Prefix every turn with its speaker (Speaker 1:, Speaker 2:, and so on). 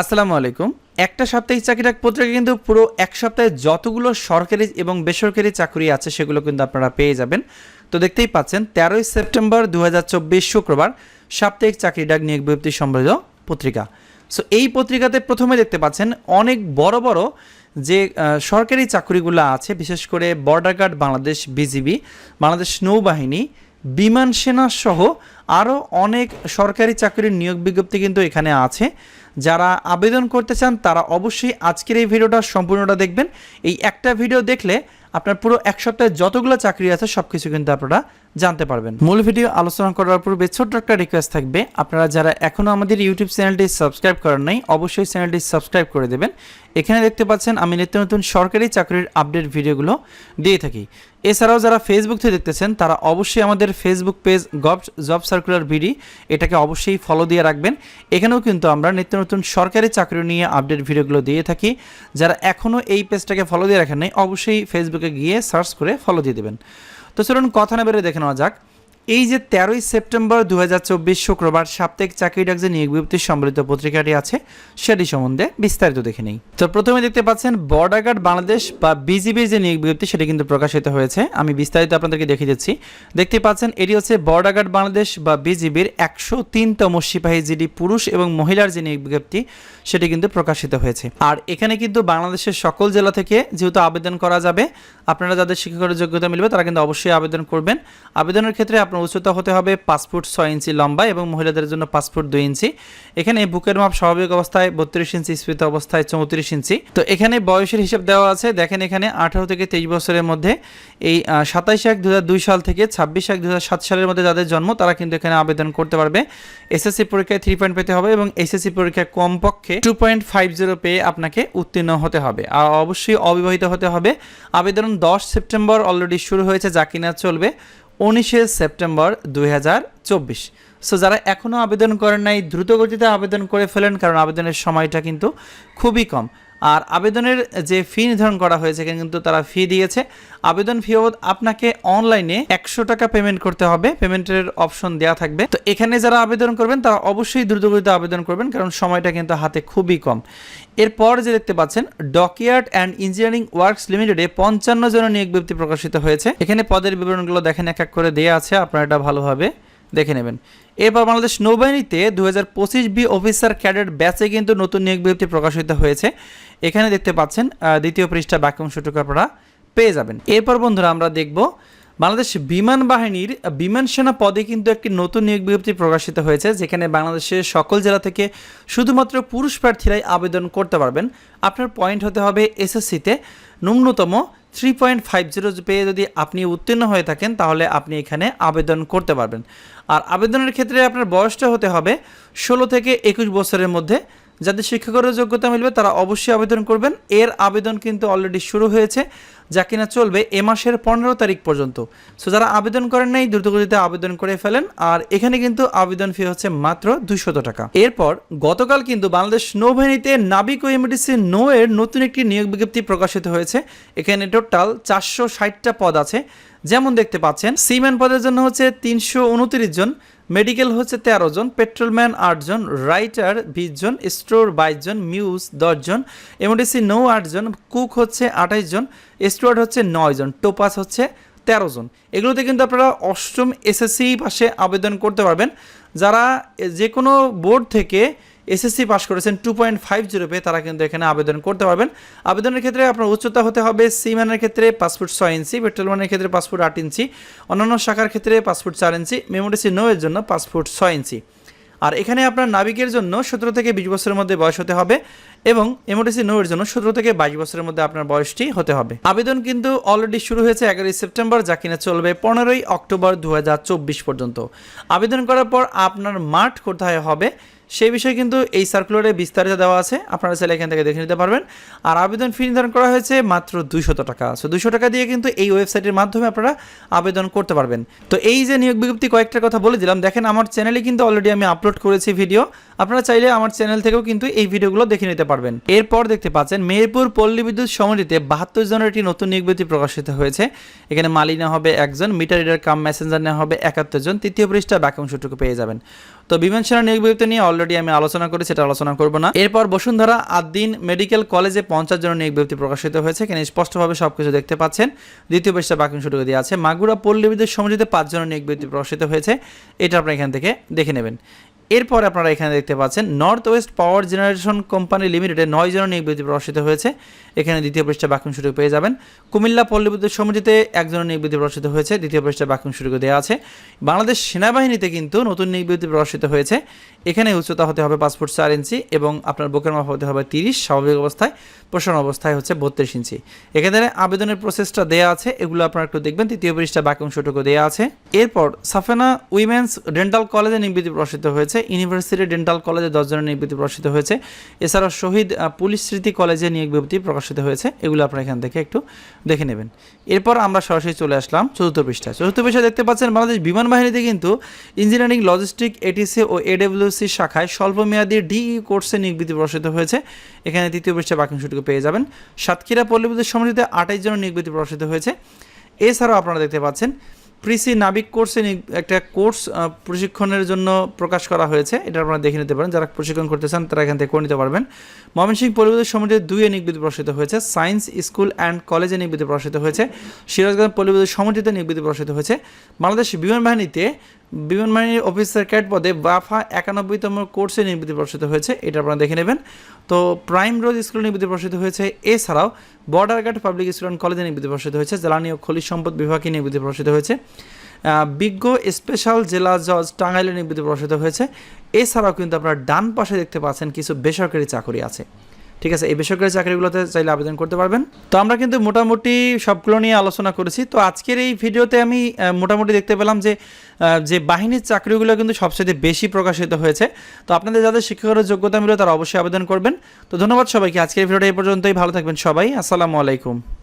Speaker 1: আসসালামু আলাইকুম। একটা সাপ্তাহিক চাকরিটা পত্রিকা কিন্তু পুরো এক সপ্তাহে যতগুলো সরকারি এবং বেসরকারি চাকরি আছে সেগুলো কিন্তু আপনারা পেয়ে যাবেন। তো দেখতেই পাচ্ছেন, তেরোই সেপ্টেম্বর দু হাজার চব্বিশ শুক্রবার সাপ্তাহিক চাকরি ডাক নিয়োগ বিজ্ঞপ্তি সম্বলিত পত্রিকা। সো এই পত্রিকাতে প্রথমে দেখতে পাচ্ছেন, অনেক বড় বড় যে সরকারি চাকরিগুলো আছে, বিশেষ করে border guard Bangladesh BGB, Bangladesh নৌবাহিনী বিমান সেনা সহ আরও অনেক সরকারি চাকরির নিয়োগ বিজ্ঞপ্তি কিন্তু এখানে আছে। যারা আবেদন করতে চান, তারা অবশ্যই আজকের এই ভিডিওটা সম্পূর্ণটা দেখবেন। এই একটা ভিডিও দেখলে আপনার পুরো এক সপ্তাহে যতগুলো চাকরি আছে সব কিছু কিন্তু আপনারা জানতে পারবেন। মূল ভিডিও আলোচনা করার পূর্বে ছোট্ট একটা রিকোয়েস্ট থাকবে। আপনারা যারা এখনও আমাদের ইউটিউব চ্যানেলটি সাবস্ক্রাইব করেন নাই, অবশ্যই চ্যানেলটি সাবস্ক্রাইব করে দেবেন। এখানে দেখতে পাচ্ছেন আমি নিত্য নতুন সরকারি চাকরির আপডেট ভিডিওগুলো দিয়ে থাকি। এছাড়াও যারা ফেসবুক থেকে দেখতেছেন, তারা অবশ্যই আমাদের Facebook page gov job circular ভিডি এটাকে অবশ্যই ফলো দিয়ে রাখবেন। এখানেও কিন্তু আমরা নিত্য নতুন সরকারি চাকরি নিয়ে আপডেট ভিডিওগুলো দিয়ে থাকি। যারা এখনও এই পেজটাকে ফলো দিয়ে রাখেন নাই, অবশ্যই ফেসবুকে গিয়ে সার্চ করে ফলো দিয়ে দেবেন। তো চলুন কথা না বেড়ে দেখে নেওয়া যাক। এই যে তেরোই সেপ্টেম্বর দু হাজার চব্বিশ শুক্রবার সাপ্তাহিক চাকরি ডাক যে নিয়োগ বিজ্ঞপ্তি সম্বলিত পত্রিকাটি আছে, সেটি সম্বন্ধে বিস্তারিত দেখে নেই। তো প্রথমে দেখতে পাচ্ছেন, বর্ডার গার্ড বাংলাদেশ বা বিজিবির যে নিয়োগ বিজ্ঞপ্তি, সেটি কিন্তু প্রকাশিত হয়েছে। আমি বিস্তারিত আপনাদেরকে দেখিয়ে দিচ্ছি দেখতে পাচ্ছেন, এটি হচ্ছে বর্ডার গার্ড বাংলাদেশ বা বিজিবির একশো তিনতম সিপাহী জিডি পুরুষ এবং মহিলার যে নিয়োগ বিজ্ঞপ্তি, সেটি কিন্তু প্রকাশিত হয়েছে। আর এখানে কিন্তু বাংলাদেশের সকল জেলা থেকে যেহেতু আবেদন করা যাবে, আপনারা যাদের শিক্ষাগত যোগ্যতা মিলবে, তারা কিন্তু অবশ্যই আবেদন করবেন। আবেদনের ক্ষেত্রে আপনার উচ্চতা হতে হবে ফুট ছয় ইঞ্চি লম্বা এবং মহিলাদের জন্য ফুট দুই ইঞ্চি। এখানে বুকের মাপ স্বাভাবিক অবস্থায় বত্রিশ ইঞ্চি, স্ফীত অবস্থায় চৌত্রিশ ইঞ্চি। তো এখানে বয়সের হিসাব দেওয়া আছে। দেখেন এখানে আঠারো থেকে তেইশ বছরের মধ্যে এই সাতাইশ এক দু সাল থেকে ছাব্বিশ এক দু সালের মধ্যে যাদের জন্ম, তারা কিন্তু এখানে আবেদন করতে পারবে। এসএসসি পরীক্ষায় থ্রি পয়েন্ট পেতে হবে এবং এসএসসি পরীক্ষায় কমপক্ষে টু পয়েন্ট ফাইভ জিরো পেয়ে আপনাকে উত্তীর্ণ হতে হবে। আর অবশ্যই অবিবাহিত হতে হবে। আবেদন দশ সেপ্টেম্বর অলরেডি শুরু হয়েছে, যা কিনা চলবে। উনিশে সেপ্টেম্বর দুই হাজার চব্বিশ। সো যারা এখনও আবেদন করেন নাই, দ্রুত গতিতে আবেদন করে ফেলেন, কারণ আবেদনের সময়টা কিন্তু খুবই কম। আর আবেদনের যে ফি নির্ধারণ করা হয়েছে কিন্তু তারা ফি দিয়েছে। আবেদন ফি আপনাকে অনলাইনে একশো টাকা পেমেন্ট করতে হবে। পেমেন্টের অপশন দেওয়া থাকবে। তো এখানে যারা আবেদন করবেন, তারা অবশ্যই দ্রুতগতিতে আবেদন করবেন, কারণ সময়টা কিন্তু হাতে খুবই কম। এরপর যে দেখতে পাচ্ছেন ডকইয়ার্ড অ্যান্ড ইঞ্জিনিয়ারিং ওয়ার্কস লিমিটেডে পঞ্চান্ন জনের নিয়োগ বিজ্ঞপ্তি প্রকাশিত হয়েছে। এখানে পদের বিবরণগুলো দেখেন, এক এক করে দেওয়া আছে। আপনারা এটা ভালোভাবে দেখে নেবেন। এরপর বাংলাদেশ নৌবাহিনীতে দু হাজার পঁচিশ বি অফিসার ক্যাডেট ব্যাচে কিন্তু নতুন নিয়োগ বিজ্ঞপ্তি প্রকাশিত হয়েছে। এখানে দেখতে পাচ্ছেন দ্বিতীয় পৃষ্ঠা বাক্যাংশটুকু আপনারা পেয়ে যাবেন। এরপর বন্ধুরা আমরা দেখব, বাংলাদেশ বিমান বাহিনীর বিমান সেনা পদে কিন্তু একটি নতুন নিয়োগ বিজ্ঞপ্তি প্রকাশিত হয়েছে, যেখানে বাংলাদেশের সকল জেলা থেকে শুধুমাত্র পুরুষ প্রার্থীরাই আবেদন করতে পারবেন। আপনার পয়েন্ট হতে হবে এসএসসিতে। ন্যূনতম থ্রি পয়েন্ট ফাইভ জিরো পেয়ে যদি আপনি উত্তীর্ণ হয়ে থাকেন, তাহলে আপনি এখানে আবেদন করতে পারবেন। আর আবেদনের ক্ষেত্রে আপনার বয়সটা হতে হবে ষোলো থেকে একুশ বছরের মধ্যে। যাদের শিক্ষাগত যোগ্যতা মিলবে তারা অবশ্যই আবেদন করবেন। এর আবেদন কিন্তু অলরেডি শুরু হয়েছে, যা কিনা চলবে এ মাসের পনেরো তারিখ পর্যন্ত। সো যারা আবেদন করেন নাই, দ্রুতগতিতে আবেদন করে ফেলেন। আর এখানে কিন্তু আবেদন ফি হচ্ছে মাত্র দুইশত টাকা। এরপর, গতকাল কিন্তু বাংলাদেশ নৌবাহিনীতে নাবিক ও এমডিসি নো এর নতুন একটি নিয়োগ বিজ্ঞপ্তি প্রকাশিত হয়েছে। এখানে টোটাল চারশো ষাটটা পদ আছে। যেমন দেখতে পাচ্ছেন সিম্যান পদের জন্য হচ্ছে তিনশো উনত্রিশ জন। মেডিকেল হচ্ছে তেরো জন, পেট্রোলম্যান আটজন রাইটার বিশ জন, স্টোর বাইশ জন, মিউজ দশজন এমডিসি নৌ আটজন কুক হচ্ছে আঠাইশ জন, স্টুয়ার্ড হচ্ছে নয় জন, টোপাস হচ্ছে তেরো জন। এগুলোতে কিন্তু আপনারা অষ্টম এসএসসি পাশে আবেদন করতে পারবেন। যারা যে কোনো বোর্ড থেকে এসএসসি পাস করেছেন টু পয়েন্ট ফাইভ জিরো পেয়ে তারা কিন্তু এখানে আবেদন করতে পারবেন। আবেদনের ক্ষেত্রে আপনার উচ্চতা হতে হবে সি ম্যানের ক্ষেত্রে পাসপোর্ট ছয় ইঞ্চি পেট্রোল ম্যানের ক্ষেত্রে পাসপোর্ট আট ইঞ্চি, অন্যান্য শাখার ক্ষেত্রে পাসপোর্ট চার ইঞ্চি মেমোরিসি নো এর জন্য পাসপোর্ট ছয় ইঞ্চি। আর এখানে আপনার নাবিকের জন্য সতেরো থেকে বিশ বছরের মধ্যে বয়স হতে হবে এবং এমওটিসি নো এর জন্য সতেরো থেকে বাইশ বছরের মধ্যে আপনার বয়সটি হতে হবে। আবেদন কিন্তু অলরেডি শুরু হয়েছে এগারোই সেপ্টেম্বর, যা কিনা চলবে পনেরোই অক্টোবর দু হাজার চব্বিশ পর্যন্ত। আবেদন করার পর আপনার মাঠ কোথায় হবে সেই বিষয়ে কিন্তু এই সার্কুলারে বিস্তারিত দেওয়া আছে। আপনারা চাইলে এখান থেকে দেখে নিতে পারবেন। আর আবেদন ফি নির্ধারণ করা হয়েছে মাত্র দুইশত টাকা। সো দুইশো টাকা দিয়ে কিন্তু এই ওয়েবসাইটের মাধ্যমে আপনারা আবেদন করতে পারবেন। তো এই যে নিয়োগ বিজ্ঞপ্তি কয়েকটা কথা বলে দিলাম। দেখেন, আমার চ্যানেলে কিন্তু অলরেডি আমি আপলোড করেছি ভিডিও আপনারা চাইলে আমার চ্যানেল থেকেও কিন্তু এই ভিডিওগুলো দেখে নিতে পারবেন। এরপর দেখতে পাচ্ছেন, মেহেরপুর পল্লী বিদ্যুৎ সমিতিতে বাহাত্তর জনের একটি নতুন নিয়োগ বিজ্ঞপ্তি প্রকাশিত হয়েছে। এখানে মালিনা হবে একজন মিটার রিডার কাম মেসেঞ্জার নেওয়া হবে একাত্তর জন। তৃতীয় পৃষ্ঠা বাক্যাংশটুকু পেয়ে যাবেন। তো বিমান সেনা নিয়োগ বিজ্ঞপ্তি নিয়ে অলরেডি আমি আলোচনা করি, সেটা আলোচনা করব না। এরপর বসুন্ধরা আদ্দিন মেডিকেল কলেজে পঞ্চাশ জনের নিয়োগ বিজ্ঞপ্তি প্রকাশিত হয়েছে। এখানে স্পষ্টভাবে সবকিছু দেখতে পাচ্ছেন। দ্বিতীয় পৃষ্ঠা শুরু দেওয়া আছে। মাগুরা পল্লী বিদ্যুৎ সমিতিতে পাঁচ জনের নিয়োগ বিজ্ঞপ্তি প্রকাশিত হয়েছে। এটা আপনারা এখান থেকে দেখে নেবেন। এরপর আপনারা এখানে দেখতে পাচ্ছেন north west power generation company লিমিটেডে নয় জনের বিজ্ঞপ্তি প্রকাশিত হয়েছে। এখানে দ্বিতীয় পৃষ্ঠা বাক্যাংশ সুযোগ পেয়ে যাবেন। কুমিল্লা পল্লী বিদ্যুৎ সমিতিতে একজনের বিজ্ঞপ্তি প্রকাশিত হয়েছে। দ্বিতীয় পৃষ্ঠা বাক্যাংশ সুযোগ দেওয়া আছে। বাংলাদেশ সেনাবাহিনীতে কিন্তু নতুন বিজ্ঞপ্তি প্রকাশিত হয়েছে। এখানে উচ্চতা হতে হবে পাসপোর্ট চার ইঞ্চি এবং আপনার বুকের মাপ হতে হবে তিরিশ, স্বাভাবিক অবস্থায় প্রসারণ অবস্থায় হচ্ছে বত্রিশ ইঞ্চি। এখানে আবেদনের প্রসেসটা দেওয়া আছে, এগুলো আপনারা একটু দেখবেন। তৃতীয় পৃষ্ঠা বাক্যাংশটুকু দেওয়া আছে। এরপর সাফেনা উইমেন্স ডেন্টাল কলেজে নিবৃত্তি প্রকাশিত হয়েছে। ইউনিভার্সিটি ডেন্টাল কলেজে দশজনের নিবৃত্তি প্রকাশিত হয়েছে। এছাড়াও শহীদ পুলিশ স্মৃতি কলেজে নিয়োগ বিজ্ঞপ্তি প্রকাশিত হয়েছে। এগুলো আপনারা এখান থেকে একটু দেখে নেবেন। এরপর আমরা সরাসরি চলে আসলাম চতুর্থ পৃষ্ঠা চতুর্থ পৃষ্ঠা দেখতে পাচ্ছেন, বাংলাদেশ বিমান বাহিনীতে কিন্তু ইঞ্জিনিয়ারিং লজিস্টিক এটিসি ও এডব্লিউসি শাখায় স্বল্পমেয়াদী ডিই কোর্সে নিয়োগ বিজ্ঞপ্তি প্রকাশিত হয়েছে। এখানে তৃতীয় পৃষ্ঠা বাক্যাংশটুকু পেয়ে যাবেন। সাতক্ষীরা পল্লী বিদ্যুৎ সমিতিতে আঠাইশ জনের নিয়োগ বিজ্ঞপ্তি প্রকাশিত হয়েছে। এছাড়াও আপনারা দেখতে পাচ্ছেন প্রিসি নাবিক কোর্সে একটা কোর্স প্রশিক্ষণের জন্য প্রকাশ করা হয়েছে। এটা আপনারা দেখে নিতে পারেন। যারা প্রশিক্ষণ করতে চান তারা এখান থেকে করে নিতে পারবেন। ময়মনসিংহ পরিবেশ সমিতির দুই এ নিবৃত্তি প্রকাশিত হয়েছে। সায়েন্স স্কুল অ্যান্ড কলেজে নিবৃত্তি প্রকাশিত হয়েছে। সিরাজগঞ্জ পরিবেশ সমিতিতে নিবৃত্তি প্রকাশিত হয়েছে। বাংলাদেশ বিমান বাহিনীতে বিমান বাহিনীর অফিসার ক্যাট পদে বাফা একানব্বইতম কোর্সে নির্মিতি প্রকাশিত হয়েছে, এটা আপনারা দেখে নেবেন। তো প্রাইম রোজ স্কুলে নির্মিতি প্রকাশিত হয়েছে, এছাড়াও border guard public school and কলেজে নির্মিতি প্রকাশিত হয়েছে, জ্বালানি ও খনিজ সম্পদ বিভাগে নির্মিতি প্রকাশিত হয়েছে। বিজ্ঞ স্পেশাল জেলা জজ টাঙ্গাইলে নির্মিতি প্রকাশিত হয়েছে। এছাড়াও কিন্তু আপনারা ডান পাশে দেখতে পাচ্ছেন কিছু বেসরকারি চাকরি আছে। ঠিক আছে, এই বেসরকারি চাকরিগুলোতে চাইলে আবেদন করতে পারবেন। তো আমরা কিন্তু মোটামুটি সবগুলো নিয়ে আলোচনা করেছি। তো আজকের এই ভিডিওতে আমি মোটামুটি দেখতে পেলাম যে যে বাহিনীর চাকরিগুলো কিন্তু সবচেয়ে বেশি প্রকাশিত হয়েছে। তো আপনাদের যাদের শিক্ষকের যোগ্যতা মিলে তারা অবশ্যই আবেদন করবেন। তো ধন্যবাদ সবাইকে। আজকের ভিডিওটা এই পর্যন্তই। ভালো থাকবেন সবাই। আসসালামু আলাইকুম।